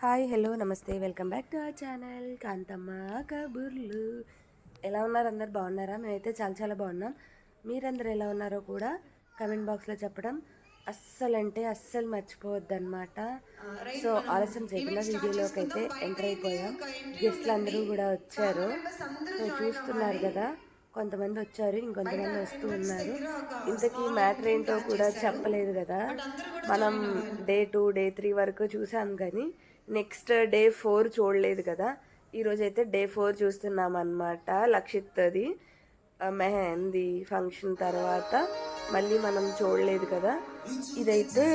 Hi hello నమస్తే. Welcome back to our channel. Kanthamma కబుర్లు. ఎలా ఉన్నారు అందరు? బాగున్నారా? మేమైతే చాలా చాలా బాగున్నాం. మీరందరూ ఎలా ఉన్నారో కూడా కమెంట్ బాక్స్లో చెప్పడం అస్సలు అంటే అస్సలు మర్చిపోవద్దనమాట సో ఆలస్యం చేయకుండా వీడియోలోకి అయితే ఎంటర్ అయిపోయాం. గెస్ట్లు అందరూ కూడా వచ్చారు. సో చూస్తున్నారు కదా కొంతమంది వచ్చారు ఇంకొంతమంది వస్తూ ఉన్నారు. ఇంతకీ మ్యాటర్ ఏంటో కూడా చెప్పలేదు కదా. మనం డే టూ డే త్రీ వరకు చూసాం కానీ నెక్స్ట్ డే ఫోర్ చూడలేదు కదా. ఈరోజు అయితే డే ఫోర్ చూస్తున్నాం అనమాట లక్షిత్ది మెహందీ ఫంక్షన్ తర్వాత. మళ్ళీ మనం చూడలేదు కదా. ఇదైతే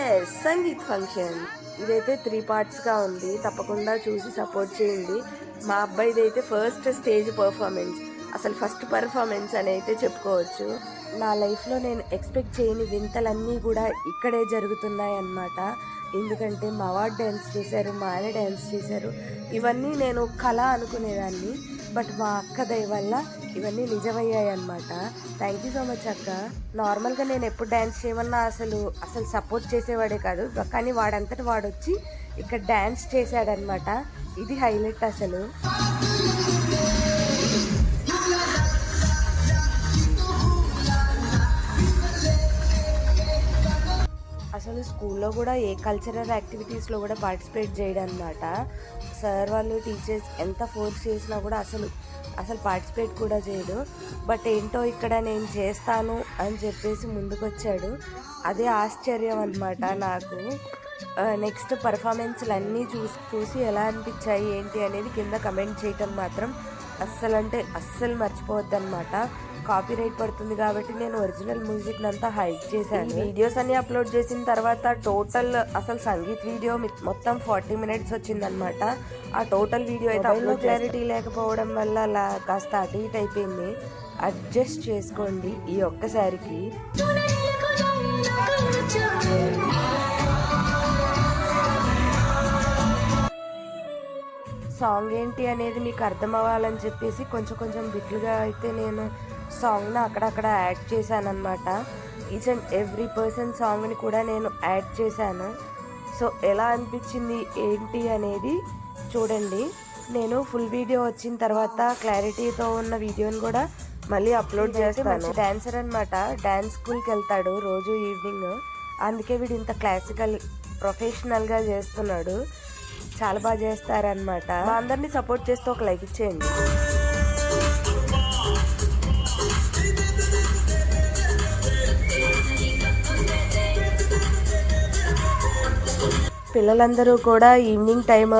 ఎస్ సంగీత్ ఫంక్షన్. ఇదైతే త్రీ పార్ట్స్గా ఉంది. తప్పకుండా చూసి సపోర్ట్ చేయండి. మా అబ్బాయిది అయితే ఫస్ట్ స్టేజ్ పర్ఫార్మెన్స్ అసలు ఫస్ట్ పర్ఫార్మెన్స్ అని అయితే చెప్పుకోవచ్చు. నా లైఫ్లో నేను ఎక్స్పెక్ట్ చేయని వింతలన్నీ కూడా ఇక్కడే జరుగుతున్నాయి అన్నమాట ఎందుకంటే మా వాడు డ్యాన్స్ చేశారు మా ఆయన డ్యాన్స్ చేశారు. ఇవన్నీ నేను కళ అనుకునేదాన్ని. బట్ మా అక్క దయ వల్ల ఇవన్నీ నిజమయ్యాయి అనమాట థ్యాంక్ యూ సో మచ్ అక్క. నార్మల్గా నేను ఎప్పుడు డ్యాన్స్ చేయమన్నా అసలు అసలు సపోర్ట్ చేసేవాడే కాదు. కానీ వాడంతటి వాడొచ్చి ఇక్కడ డ్యాన్స్ చేశాడనమాట ఇది హైలైట్ అసలు. వాళ్ళు స్కూల్లో కూడా ఏ కల్చరల్ యాక్టివిటీస్లో కూడా పార్టిసిపేట్ చేయడం అనమాట సార్ వాళ్ళు టీచర్స్ ఎంత ఫోర్స్ చేసినా కూడా అసలు అసలు పార్టిసిపేట్ కూడా చేయడు. బట్ ఏంటో ఇక్కడ నేను చేస్తాను అని చెప్పేసి ముందుకొచ్చాడు. అదే ఆశ్చర్యం అనమాట నాకు. నెక్స్ట్ పర్ఫార్మెన్స్లు అన్నీ చూసి చూసి ఎలా అనిపించాయి ఏంటి అనేది కింద కమెంట్ చేయటం మాత్రం అస్సలు అంటే అస్సలు మర్చిపోవద్దు అనమాట కాపీరైట్ పడుతుంది కాబట్టి నేను ఒరిజినల్ మ్యూజిక్ అంతా హైడ్ చేశాను. వీడియోస్ అన్ని అప్లోడ్ చేసిన తర్వాత టోటల్ అసలు సంగీత్ వీడియో మొత్తం ఫార్టీ మినిట్స్ వచ్చిందనమాట ఆ టోటల్ వీడియో అయితే అప్లోడ్ క్లారిటీ లేకపోవడం వల్ల అలా కాస్త అటు ఇటు అయిపోయింది. అడ్జస్ట్ చేసుకోండి ఈ ఒక్కసారికి. సాంగ్ ఏంటి అనేది మీకు అర్థం అవ్వాలని చెప్పేసి కొంచెం కొంచెం బిట్లుగా అయితే నేను సాంగ్ను అక్కడక్కడ యాడ్ చేశాను అనమాట ఈచ్ అండ్ ఎవ్రీ పర్సన్ సాంగ్ని కూడా నేను యాడ్ చేశాను. సో ఎలా అనిపించింది ఏంటి అనేది చూడండి. నేను ఫుల్ వీడియో వచ్చిన తర్వాత క్లారిటీతో ఉన్న వీడియోని కూడా మళ్ళీ అప్లోడ్ చేస్తాను. డాన్సర్ అనమాట డ్యాన్స్ స్కూల్కి వెళ్తాడు రోజు ఈవినింగ్. అందుకే వీడు ఇంత క్లాసికల్ ప్రొఫెషనల్గా చేస్తున్నాడు. చాలా బాగా చేస్తారనమాట అందరినీ సపోర్ట్ చేస్తూ ఒక లైక్ ఇచ్చేయండి. పిల్లలందరూ కూడా ఈవినింగ్ టైం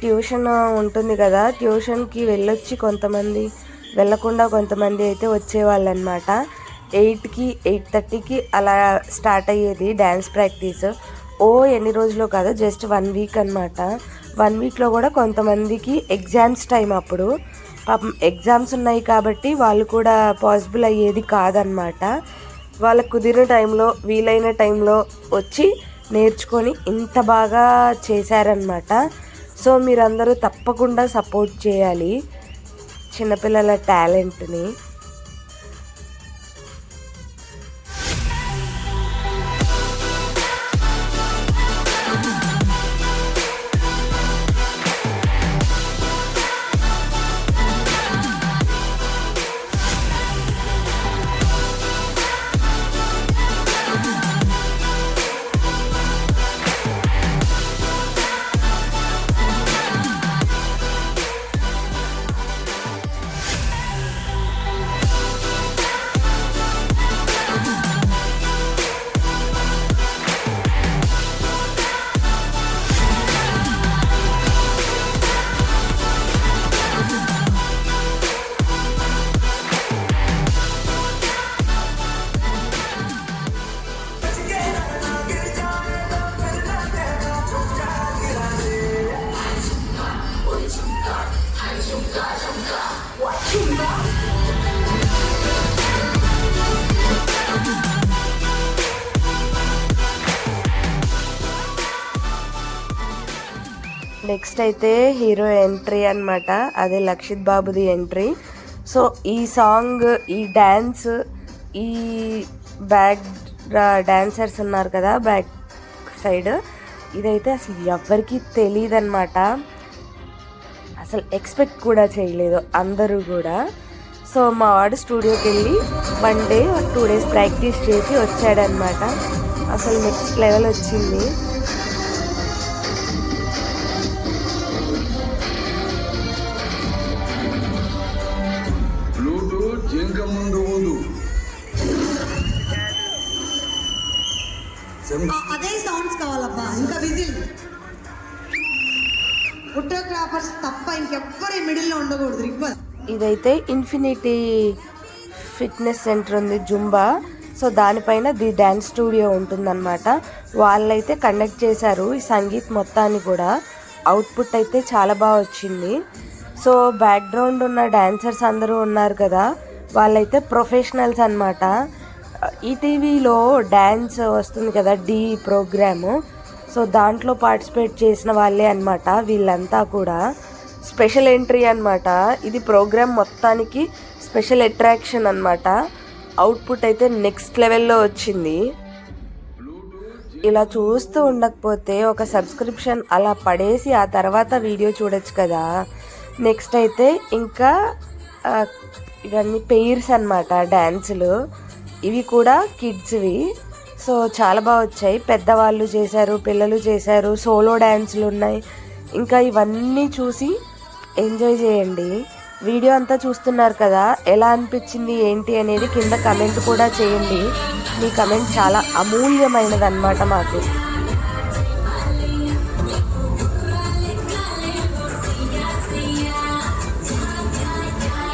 ట్యూషన్ ఉంటుంది కదా. ట్యూషన్కి వెళ్ళొచ్చి కొంతమంది వెళ్ళకుండా కొంతమంది అయితే వచ్చేవాళ్ళు అనమాట ఎయిట్కి ఎయిట్ థర్టీకి అలా స్టార్ట్ అయ్యేది డ్యాన్స్ ప్రాక్టీస్. ఓ ఎన్ని రోజులు కాదు జస్ట్ వన్ వీక్ అనమాట. వన్ వీక్లో కూడా కొంతమందికి ఎగ్జామ్స్ టైం అప్పుడు. పాపం ఎగ్జామ్స్ ఉన్నాయి కాబట్టి వాళ్ళు కూడా పాసిబుల్ అయ్యేది కాదనమాట. వాళ్ళకు కుదిరిన టైంలో వీలైన టైంలో వచ్చి నేర్చుకొని ఇంత బాగా చేశారనమాట సో మీరందరూ తప్పకుండా సపోర్ట్ చేయాలి. చిన్నపిల్లల టాలెంట్ని. నెక్స్ట్ అయితే హీరో ఎంట్రీ అనమాట అదే లక్షిత్ బాబుది ఎంట్రీ. సో ఈ సాంగ్ ఈ డ్యాన్స్ ఈ బ్యాక్ డ్యాన్సర్స్ ఉన్నారు కదా బ్యాక్ సైడ్. ఇదైతే అసలు ఎవరికీ తెలియదు అనమాట అసలు ఎక్స్పెక్ట్ కూడా చేయలేదు అందరూ కూడా. సో మా వాడు స్టూడియోకి వెళ్ళి one day two days practice చేసి వచ్చాడనమాట అసలు నెక్స్ట్ లెవెల్ వచ్చింది. అయితే ఇన్ఫినిటీ ఫిట్నెస్ సెంటర్ ఉంది జుంబా. సో దానిపైన ది డ్యాన్స్ స్టూడియో ఉంటుందన్నమాట. వాళ్ళైతే కండక్ట్ చేశారు ఈ సంగీత్ మొత్తాన్ని కూడా. అవుట్పుట్ అయితే చాలా బాగా వచ్చింది. సో బ్యాక్గ్రౌండ్ ఉన్న డ్యాన్సర్స్ అందరూ ఉన్నారు కదా వాళ్ళైతే ప్రొఫెషనల్స్ అనమాట ఈటీవీలో డ్యాన్స్ వస్తుంది కదా డి ప్రోగ్రాము. సో దాంట్లో పార్టిసిపేట్ చేసిన వాళ్ళే అనమాట వీళ్ళంతా కూడా. స్పెషల్ ఎంట్రీ అనమాట ఇది ప్రోగ్రామ్ మొత్తానికి స్పెషల్ అట్రాక్షన్ అన్నమాట. అవుట్పుట్ అయితే నెక్స్ట్ లెవెల్లో వచ్చింది. ఇలా చూస్తూ ఉండకపోతే ఒక సబ్స్క్రిప్షన్ అలా పడేసి ఆ తర్వాత వీడియో చూడొచ్చు కదా. నెక్స్ట్ అయితే ఇంకా ఇవన్నీ పెయిర్స్ అన్నమాట డ్యాన్సులు ఇవి కూడా కిడ్స్వి. సో చాలా బాగా వచ్చాయి. పెద్దవాళ్ళు చేశారు పిల్లలు చేశారు సోలో డ్యాన్సులు ఉన్నాయి. ఇంకా ఇవన్నీ చూసి ఎంజాయ్ చేయండి. వీడియో అంతా చూస్తున్నారు కదా ఎలా అనిపించింది ఏంటి అనేది కింద కమెంట్ కూడా చేయండి. మీ కమెంట్ చాలా అమూల్యమైనది అనమాట మాకు.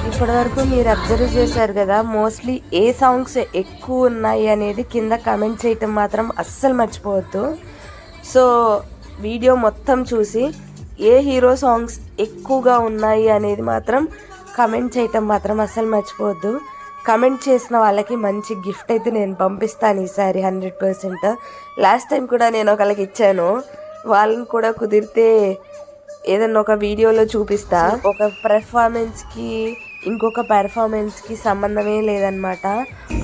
ఇప్పటివరకు మీరు అబ్జర్వ్ చేశారు కదా మోస్ట్లీ ఏ సాంగ్స్ ఎక్కువ ఉన్నాయి అనేది కింద కమెంట్ చేయటం మాత్రం అస్సలు మర్చిపోవద్దు. సో వీడియో మొత్తం చూసి ఏ హీరో సాంగ్స్ ఎక్కువగా ఉన్నాయి అనేది మాత్రం కమెంట్ చేయటం మాత్రం అస్సలు మర్చిపోవద్దు. కమెంట్ చేసిన వాళ్ళకి మంచి గిఫ్ట్ అయితే నేను పంపిస్తాను ఈసారి హండ్రెడ్ పర్సెంట్. లాస్ట్ టైం కూడా నేను ఒకళ్ళకి ఇచ్చాను. వాళ్ళని కూడా కుదిరితే ఏదన్నా ఒక వీడియోలో చూపిస్తా. ఒక పెర్ఫార్మెన్స్కి ఇంకొక పెర్ఫార్మెన్స్కి సంబంధమే లేదనమాట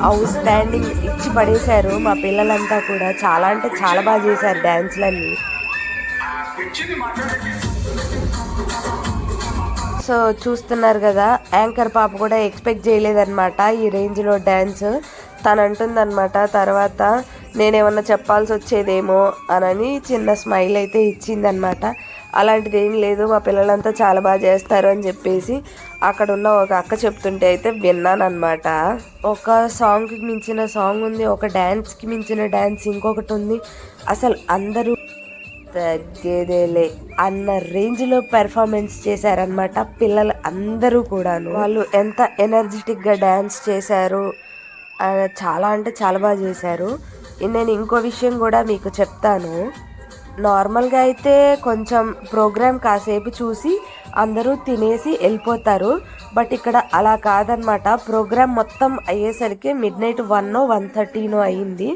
అవుట్ స్టాండింగ్ ఇచ్చి పడేశారు మా పిల్లలంతా కూడా. చాలా అంటే చాలా బాగా చేశారు డ్యాన్స్లన్నీ. సో చూస్తున్నారు కదా యాంకర్ పాప కూడా ఎక్స్పెక్ట్ చేయలేదన్నమాట ఈ రేంజ్లో డ్యాన్స్ తను అంటుందన్నమాట తర్వాత నేనేమన్నా చెప్పాల్సి వచ్చేదేమో అనని చిన్న స్మైల్ అయితే ఇచ్చిందనమాట అలాంటిది ఏం లేదు మా పిల్లలంతా చాలా బాగా చేస్తారు అని చెప్పేసి అక్కడ ఉన్న ఒక అక్క చెప్తుంటే అయితే విన్నాను అనమాట ఒక సాంగ్కి మించిన సాంగ్ ఉంది ఒక డ్యాన్స్కి మించిన డ్యాన్స్ ఇంకొకటి ఉంది. అసలు అందరూ తగ్గేదేలే అన్న రేంజ్లో పెర్ఫార్మెన్స్ చేశారనమాట పిల్లలు అందరూ కూడాను. వాళ్ళు ఎంత ఎనర్జెటిక్గా డ్యాన్స్ చేశారు చాలా అంటే చాలా బాగా చేశారు. నేను ఇంకో విషయం కూడా మీకు చెప్తాను. నార్మల్గా అయితే కొంచెం ప్రోగ్రామ్ కాసేపు చూసి అందరూ తినేసి వెళ్ళిపోతారు. బట్ ఇక్కడ అలా కాదనమాట ప్రోగ్రామ్ మొత్తం అయ్యేసరికి మిడ్ నైట్ వన్ వన్ థర్టీనో అయ్యింది.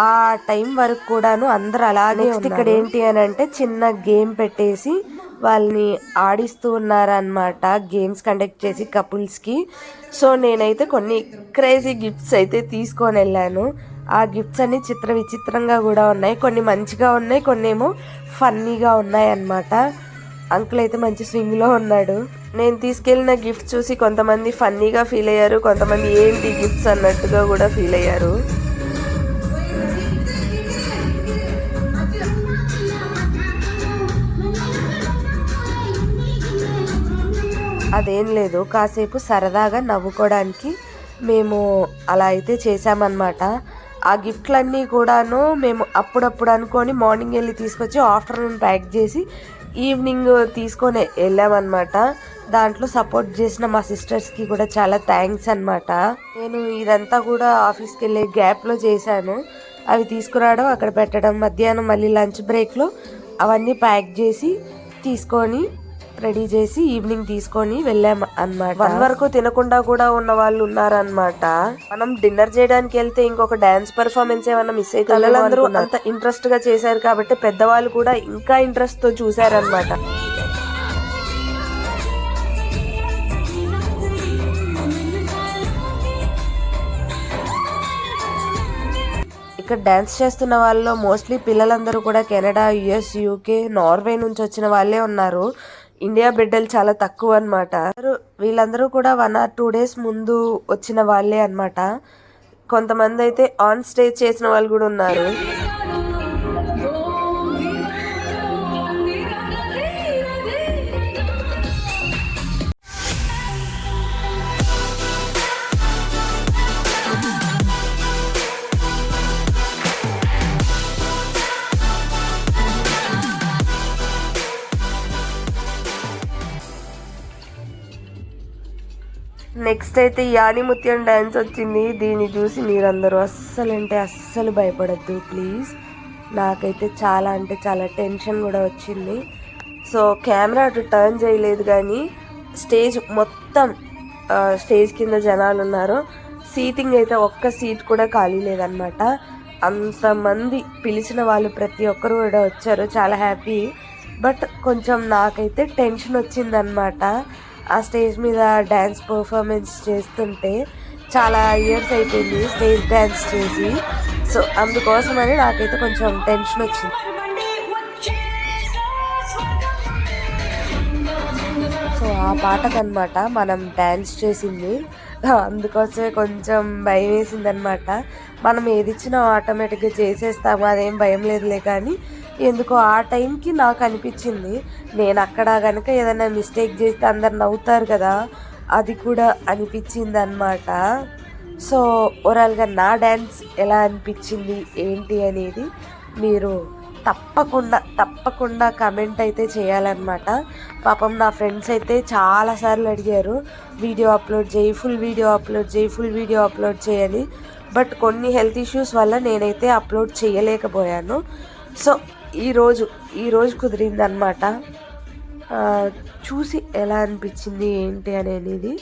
ఆ టైం వరకు కూడాను అందరూ అలాగే ఇక్కడ ఏంటి అని అంటే చిన్న గేమ్ పెట్టేసి వాళ్ళని ఆడిస్తూ ఉన్నారనమాట గేమ్స్ కండక్ట్ చేసి కపుల్స్కి. సో నేనైతే కొన్ని క్రేజీ గిఫ్ట్స్ అయితే తీసుకొని వెళ్ళాను. ఆ గిఫ్ట్స్ అన్ని చిత్ర విచిత్రంగా కూడా ఉన్నాయి. కొన్ని మంచిగా ఉన్నాయి కొన్ని ఏమో ఫన్నీగా ఉన్నాయి అన్నమాట అంకుల్ అయితే మంచి స్వింగ్లో ఉన్నాడు. నేను తీసుకెళ్ళిన గిఫ్ట్ చూసి కొంతమంది ఫన్నీగా ఫీల్ అయ్యారు కొంతమంది ఏంటి గిఫ్ట్స్ అన్నట్టుగా కూడా ఫీల్ అయ్యారు. అదేం లేదు. కాసేపు సరదాగా నవ్వుకోవడానికి మేము అలా అయితే చేసామన్నమాట ఆ గిఫ్ట్లన్నీ కూడాను మేము అప్పుడప్పుడు అనుకొని మార్నింగ్ వెళ్ళి తీసుకొచ్చి ఆఫ్టర్నూన్ ప్యాక్ చేసి ఈవినింగ్ తీసుకొని వెళ్ళామన్నమాట. దాంట్లో సపోర్ట్ చేసిన మా సిస్టర్స్కి కూడా చాలా థ్యాంక్స్ అనమాట నేను ఇదంతా కూడా ఆఫీస్కి వెళ్ళే గ్యాప్లో చేశాను. అవి తీసుకురావడం అక్కడ పెట్టడం మధ్యాహ్నం మళ్ళీ లంచ్ బ్రేక్లో అవన్నీ ప్యాక్ చేసి తీసుకొని రెడీ చేసి ఈవినింగ్ తీసుకొని వెళ్ళాం అన్నమాట. వన్ వరకు తినకుండా కూడా ఉన్న వాళ్ళు ఉన్నారనమాట మనం డిన్నర్ చేయడానికి వెళ్తే ఇంకొక డాన్స్ పర్ఫార్మెన్స్ ఏమన్నా మిస్ అయితే పిల్లలందరూ అంత ఇంట్రెస్ట్గా చేశారు కాబట్టి పెద్దవాళ్ళు కూడా ఇంకా ఇంట్రెస్ట్తో చూసారనమాట ఇక్కడ డ్యాన్స్ చేస్తున్న వాళ్ళలో మోస్ట్లీ పిల్లలందరూ కూడా కెనడా యుఎస్ యూకే నార్వే నుంచి వచ్చిన వాళ్ళే ఉన్నారు. ఇండియా బిడ్డలు చాలా తక్కువ అనమాట వీళ్ళందరూ కూడా వన్ ఆర్ టూ డేస్ ముందు వచ్చిన వాళ్ళే అన్నమాట. కొంతమంది అయితే ఆన్ స్టేజ్ చేసిన వాళ్ళు కూడా ఉన్నారు. నెక్స్ట్ అయితే యానిముత్యం డ్యాన్స్ వచ్చింది. దీన్ని చూసి మీరందరూ అస్సలు అంటే అస్సలు భయపడద్దు ప్లీజ్ నాకైతే చాలా అంటే చాలా టెన్షన్ కూడా వచ్చింది. సో కెమెరా అటు టర్న్ చేయలేదు కానీ స్టేజ్ మొత్తం స్టేజ్ కింద జనాలు ఉన్నారు. సీటింగ్ అయితే ఒక్క సీట్ కూడా ఖాళీ లేదనమాట అంతమంది పిలిచిన వాళ్ళు ప్రతి ఒక్కరు కూడా వచ్చారు. చాలా హ్యాపీ. బట్ కొంచెం నాకైతే టెన్షన్ వచ్చిందనమాట ఆ స్టేజ్ మీద డ్యాన్స్ పర్ఫార్మెన్స్ చేస్తుంటే చాలా ఇయర్స్ అయిపోయింది స్టేజ్ డ్యాన్స్ చేసి. సో అందుకోసమని నాకైతే కొంచెం టెన్షన్ వచ్చింది. ఆ పాటకనమాట మనం డ్యాన్స్ చేసింది. అందుకోసమే కొంచెం భయం వేసింది అనమాట మనం ఏదిచ్చినా ఆటోమేటిక్గా చేసేస్తాము అదేం భయం లేదులే కానీ ఎందుకో ఆ టైంకి నాకు అనిపించింది. నేను అక్కడ కనుక ఏదైనా మిస్టేక్ చేస్తే అందరు నవ్వుతారు కదా అది కూడా అనిపించింది అనమాట సో ఓవరాల్గా నా డ్యాన్స్ ఎలా అనిపించింది ఏంటి అనేది మీరు తప్పకుండా తప్పకుండా కమెంట్ అయితే చేయాలన్నమాట. పాపం నా ఫ్రెండ్స్ అయితే చాలాసార్లు అడిగారు వీడియో అప్లోడ్ చేయి ఫుల్ వీడియో అప్లోడ్ చేయి ఫుల్ వీడియో అప్లోడ్ చేయని బట్ కొన్ని హెల్త్ ఇష్యూస్ వల్ల నేనైతే అప్లోడ్ చేయలేకపోయాను. సో ఈరోజు ఈరోజు కుదిరిందనమాట చూసి ఎలా అనిపించింది ఏంటి అనేది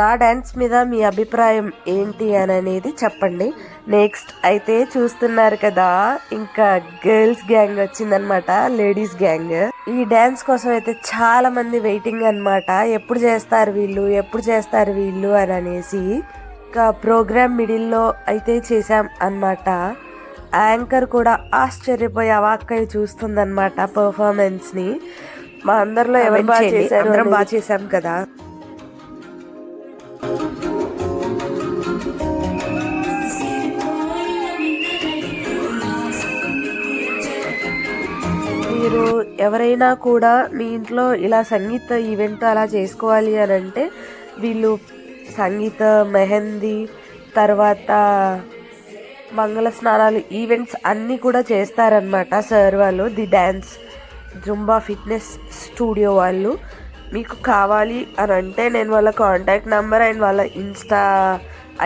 నా డ్యాన్స్ మీద మీ అభిప్రాయం ఏంటి అని అనేది చెప్పండి. నెక్స్ట్ అయితే చూస్తున్నారు కదా ఇంకా గర్ల్స్ గ్యాంగ్ వచ్చిందనమాట లేడీస్ గ్యాంగ్ ఈ డ్యాన్స్ కోసం అయితే చాలా మంది వెయిటింగ్ అన్నమాట. ఎప్పుడు చేస్తారు వీళ్ళు ఎప్పుడు చేస్తారు వీళ్ళు అని అనేసి ఇంకా ప్రోగ్రామ్ మిడిల్లో అయితే చేసాం అన్నమాట. యాంకర్ కూడా ఆశ్చర్యపోయి అవాక్కై చూస్తుందన్నమాట పర్ఫార్మెన్స్ని. మా అందరిలో ఎవరు బాగా చేశారు అందరం బాగా చేసాం కదా. ఎవరైనా కూడా మీ ఇంట్లో ఇలా సంగీత ఈవెంట్ అలా చేసుకోవాలి అని అంటే వీళ్ళు సంగీత మెహందీ తర్వాత మంగళ స్నానాలు ఈవెంట్స్ అన్నీ కూడా చేస్తారనమాట సార్ వాళ్ళు. The dance Zumba fitness studio వాళ్ళు. మీకు కావాలి అని అంటే నేను వాళ్ళ కాంటాక్ట్ నెంబర్ అండ్ వాళ్ళ ఇన్స్టా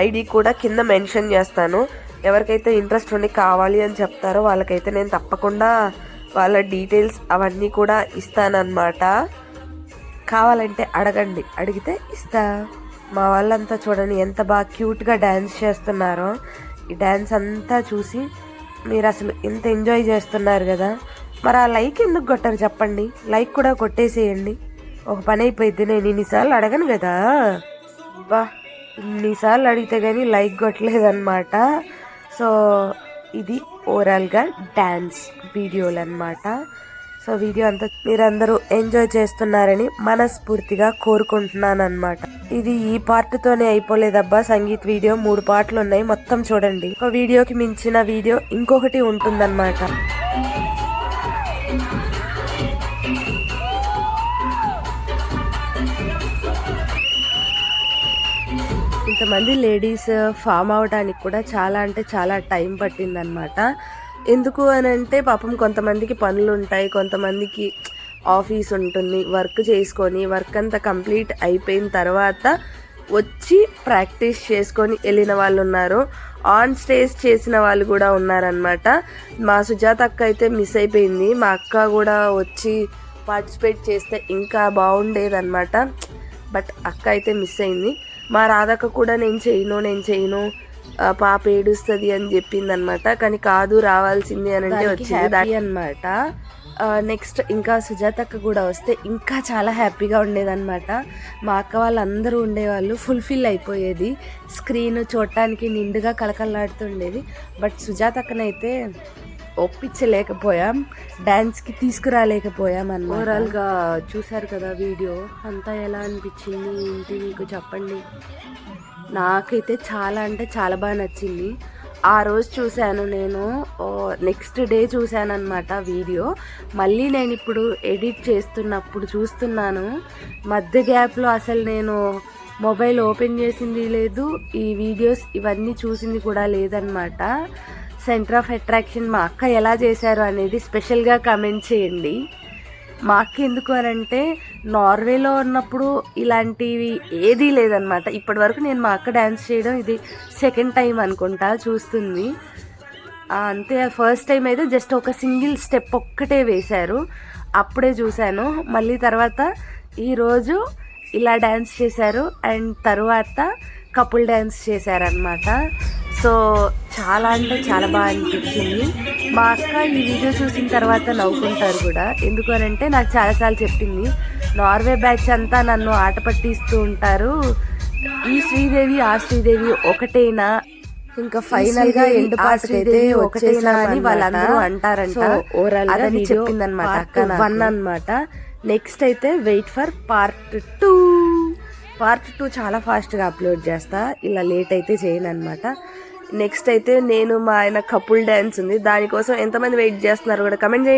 ఐడి కూడా కింద మెన్షన్ చేస్తాను. ఎవరికైతే ఇంట్రెస్ట్ ఉండి కావాలి అని చెప్తారో వాళ్ళకైతే నేను తప్పకుండా వాళ్ళ డీటెయిల్స్ అవన్నీ కూడా ఇస్తానన్నమాట. కావాలంటే అడగండి. అడిగితే ఇస్తా. మా వాళ్ళంతా చూడండి ఎంత బాగా క్యూట్గా డ్యాన్స్ చేస్తున్నారో. ఈ డ్యాన్స్ అంతా చూసి మీరు అసలు ఎంత ఎంజాయ్ చేస్తున్నారు కదా. మరి ఆ లైక్ ఎందుకు కొట్టారు చెప్పండి. లైక్ కూడా కొట్టేసేయండి. ఒక పని అయిపోయింది నేను ఇన్నిసార్లు అడగను కదా. బా ఇన్నిసార్లు అడిగితే కానీ లైక్ కొట్టలేదన్నమాట. సో ఇది ఓవరాల్గా డ్యాన్స్ వీడియోలు అన్నమాట సో వీడియో అంతా మీరందరూ ఎంజాయ్ చేస్తున్నారని మనస్ఫూర్తిగా కోరుకుంటున్నాను అనమాట ఇది ఈ పార్ట్తోనే అయిపోలేదబ్బా సంగీత్ వీడియో. మూడు పాటలు ఉన్నాయి మొత్తం చూడండి. ఒక వీడియోకి మించిన వీడియో ఇంకొకటి ఉంటుందన్నమాట. ఇంతమంది లేడీస్ uh, ఫామ్ అవడానికి కూడా చాలా అంటే చాలా టైం పట్టిందనమాట ఎందుకు అని అంటే పాపం కొంతమందికి పనులు ఉంటాయి కొంతమందికి ఆఫీస్ ఉంటుంది వర్క్ చేసుకొని వర్క్ అంతా కంప్లీట్ అయిపోయిన తర్వాత వచ్చి ప్రాక్టీస్ చేసుకొని వెళ్ళిన వాళ్ళు ఉన్నారు. ఆన్ స్టేజ్ చేసిన వాళ్ళు కూడా ఉన్నారనమాట మా సుజాత అక్క అయితే మిస్ అయిపోయింది. మా అక్క కూడా వచ్చి పార్టిసిపేట్ చేస్తే ఇంకా బాగుండేదన్నమాట. బట్ అక్క అయితే మిస్ అయింది. మా రాధక్క కూడా నేను చేయను నేను చేయను. పాప ఏడుస్తుంది అని చెప్పింది అనమాట కానీ కాదు రావాల్సింది అని అంటే వచ్చింది. అనమాట నెక్స్ట్ ఇంకా సుజాతక్క కూడా వస్తే ఇంకా చాలా హ్యాపీగా ఉండేదన్నమాట. మా అక్క వాళ్ళందరూ ఉండేవాళ్ళు ఫుల్ఫిల్ అయిపోయేది. స్క్రీన్ చూడటానికి నిండుగా కలకల్లాడుతుండేది బట్ సుజాతక్కనైతే ఒప్పించలేకపోయాం. డ్యాన్స్కి తీసుకురాలేకపోయాం అని ఓవరాల్గా చూశారు కదా వీడియో. అంతా ఎలా అనిపించింది? ఏంటి మీకు చెప్పండి. నాకైతే చాలా అంటే చాలా బాగా నచ్చింది. ఆ రోజు చూశాను నేను. నెక్స్ట్ డే చూశాను అనమాట వీడియో. మళ్ళీ నేను ఇప్పుడు ఎడిట్ చేస్తున్నప్పుడు చూస్తున్నాను. మధ్య గ్యాప్లో అసలు నేను మొబైల్ ఓపెన్ చేసింది లేదు. ఈ వీడియోస్ ఇవన్నీ చూసింది కూడా లేదనమాట సెంటర్ ఆఫ్ అట్రాక్షన్ మా అక్క ఎలా చేశారు అనేది స్పెషల్గా కమెంట్ చేయండి. మా అక్క ఎందుకు అని అంటే నార్వేలో ఉన్నప్పుడు ఇలాంటివి ఏదీ లేదనమాట ఇప్పటి వరకు నేను మా అక్క డ్యాన్స్ చేయడం ఇది సెకండ్ టైం అనుకుంటా చూస్తుంది. అంతే ఫస్ట్ టైం అయితే జస్ట్ ఒక సింగిల్ స్టెప్ ఒక్కటే వేశారు. అప్పుడే చూశాను. మళ్ళీ తర్వాత ఈరోజు ఇలా డ్యాన్స్ చేశారు. అండ్ తర్వాత కపుల్ డ్యాన్స్ చేశారనమాట సో చాలా అంటే చాలా బాగా అనిపించింది. మా అక్క ఈ వీడియో చూసిన తర్వాత నవ్వుకుంటారు కూడా. ఎందుకు అని అంటే నాకు చాలాసార్లు చెప్పింది నార్వే బ్యాచ్ అంతా నన్ను ఆట పట్టిస్తూ ఉంటారు. ఈ శ్రీదేవి ఆ శ్రీదేవి ఒకటేనా? ఇంకా ఫైనల్గా ఎండ్ పార్ట్ అయితే ఒకటేనా అని వాళ్ళందరూ. అంటారంట. గా అదని చెప్పిందనమాట అక్క. వన్ అన్నమాట. నెక్స్ట్ అయితే wait for part two. Part two చాలా ఫాస్ట్గా అప్లోడ్ చేస్తా. ఇలా లేట్ అయితే చేయను అనమాట నెక్స్ట్ అయితే నేను మా ఆయన కపుల్ డ్యాన్స్ ఉంది. దానికోసం ఎంతమంది వెయిట్ చేస్తున్నారు కూడా కమెంట్ చేయండి.